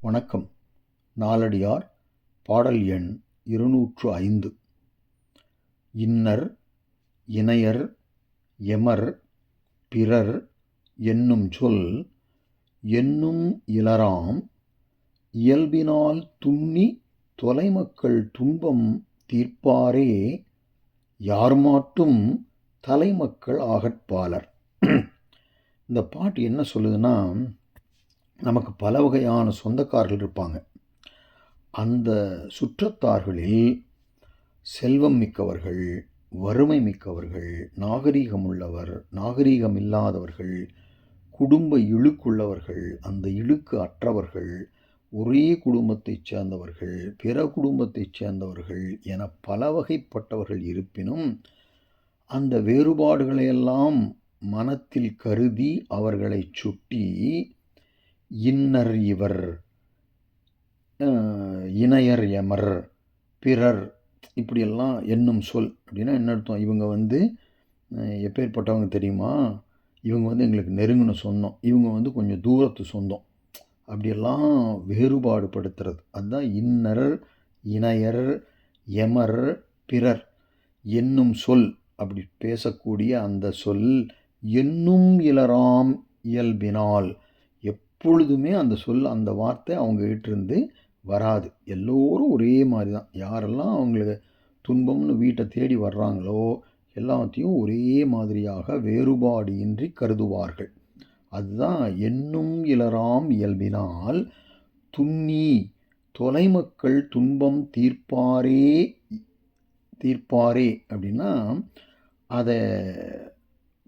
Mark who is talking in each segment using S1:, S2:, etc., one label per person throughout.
S1: வணக்கம். நாலடியார் பாடல் எண் இருநூற்று ஐந்து. இன்னர் இணையர் எமர் பிறர் என்னும் சொல் என்னும் இலராம் இயல்பினால் துண்ணி தொலைமக்கள் துன்பம் தீர்ப்பாரே யார் மாட்டும் தலைமக்கள் ஆகற்பாலர் இந்த பாட்டு என்ன சொல்லுதுன்னா நமக்கு பல வகையான சொந்தக்காரர்கள் இருப்பாங்க. அந்த சுற்றத்தார்களில் செல்வம் மிக்கவர்கள் வறுமை மிக்கவர்கள் நாகரீகம் உள்ளவர் நாகரீகம் இல்லாதவர்கள் குடும்ப இழுக்குள்ளவர்கள் அந்த இழுக்கு அற்றவர்கள் ஒரே குடும்பத்தைச் சேர்ந்தவர்கள் பிற குடும்பத்தைச் சேர்ந்தவர்கள் என பல வகைப்பட்டவர்கள் இருப்பினும் அந்த வேறுபாடுகளையெல்லாம் மனத்தில் கருதி அவர்களை சுட்டி இன்னர் இவர் இணையர் எமர் பிறர் இப்படியெல்லாம் என்னும் சொல் அப்படின்னா என்ன அர்த்தம்? இவங்க வந்து எப்பேற்பட்டவங்க தெரியுமா? இவங்க வந்து எங்களுக்கு நெருங்கின சொந்தம் இவங்க வந்து கொஞ்சம் தூரத்து சொந்தம். அப்படியெல்லாம் வேறுபாடு படுத்துறது அதுதான் இன்னர் இணையர் எமர் பிறர் என்னும் சொல். அப்படி பேசக்கூடிய அந்த சொல் என்னும் இளராம் இயல்பினால் எப்பொழுதுமே அந்த சொல் அந்த வார்த்தை அவங்ககிட்டருந்து வராது. எல்லோரும் ஒரே மாதிரி தான். யாரெல்லாம் அவங்களுக்கு துன்பம்னு வீட்டை தேடி வர்றாங்களோ எல்லாத்தையும் ஒரே மாதிரியாக வேறுபாடு இன்றி கருதுவார்கள். அதுதான் என்னும் இளராம் இயல்பினால் துண்ணி தொலைமக்கள் துன்பம் தீர்ப்பாரே தீர்ப்பாரே அப்படின்னா அதை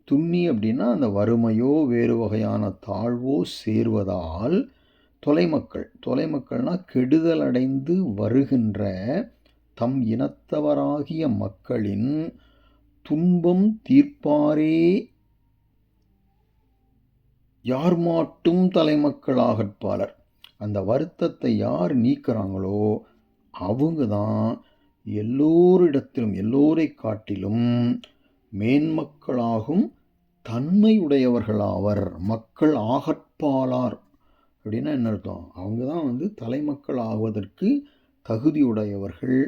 S1: துண்ணி அப்படின்னா அந்த வறுமையோ வேறு வகையான தாழ்வோ சேர்வதால் தொலைமக்கள் தொலைமக்கள்னால் கெடுதல் அடைந்து வருகின்ற தம் இனத்தவராகிய மக்களின் துன்பம் தீர்ப்பாரே. யார் மாட்டும் தலைமக்களாகற்பாளர் அந்த வருத்தத்தை யார் நீக்கிறாங்களோ அவங்க தான் எல்லோரிடத்திலும் எல்லோரை காட்டிலும் மேன்மக்களாகும் தன்மையுடையவர்களாவர். மக்கள் ஆகற்பாலார் அப்படின்னா என்ன அர்த்தம்? அவங்க தான் வந்து தலைமக்கள் ஆவதற்கு தகுதியுடையவர்கள்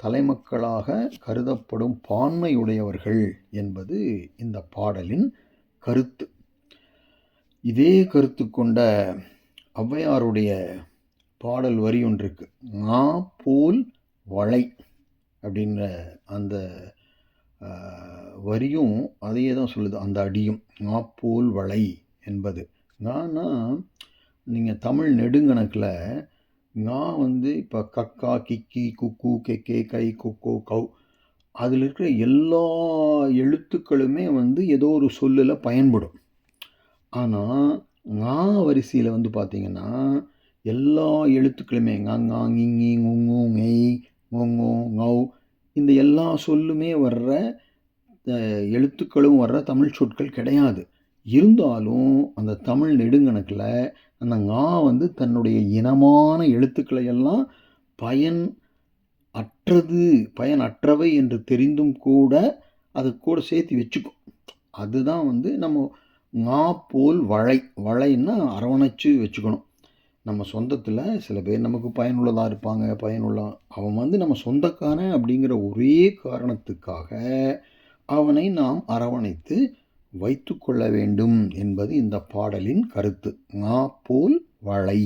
S1: தலைமக்களாக கருதப்படும் பான்மையுடையவர்கள் என்பது இந்த பாடலின் கருத்து. இதே கருத்து கொண்ட ஔவையாருடைய பாடல் வரி ஒன்று இருக்கு நா போல் வளை அப்படின்ற அந்த வரியும் அதையே தான் சொல்லுது. அந்த அடியும் நா போல் வளை என்பது. நானா நீங்கள் தமிழ் நெடுங்கணக்கில் நான் வந்து இப்போ கக்கா கிக்கி குக்கு கெக்கே கை கொக்கோ கவ் அதில் இருக்கிற எல்லா எழுத்துக்களுமே வந்து ஏதோ ஒரு சொல்லில் பயன்படும். ஆனால் ngா வரிசையில் வந்து பார்த்திங்கன்னா எல்லா எழுத்துக்களுமே ஙாங்காங் இங்கி உங்கு மெய் ஒங்கோ நௌ இந்த எல்லா சொல்லுமே வர்ற எழுத்துக்களும் வர்ற தமிழ் சொற்கள் கிடையாது. இருந்தாலும் அந்த தமிழ் நெடுங்கணக்கில் அந்த ngா வந்து தன்னுடைய இனமான எழுத்துக்களை எல்லாம் பயன் அற்றது பயனற்றவை என்று தெரிந்தும் கூட அது கூட சேர்த்து வச்சுக்கும். அதுதான் வந்து நம்ம ngா போல் வளை வளைன்னா அரவணைச்சு வச்சுக்கணும். நம்ம சொந்தத்தில் சில பேர் நமக்கு பயனுள்ளதாக இருப்பாங்க பயனுள்ள அவன் வந்து நம்ம சொந்தக்காரன் அப்படிங்கிற ஒரே காரணத்துக்காக அவனை நாம் அரவணைத்து வைத்து கொள்ள வேண்டும் என்பது இந்த பாடலின் கருத்து. நா போல் வளை.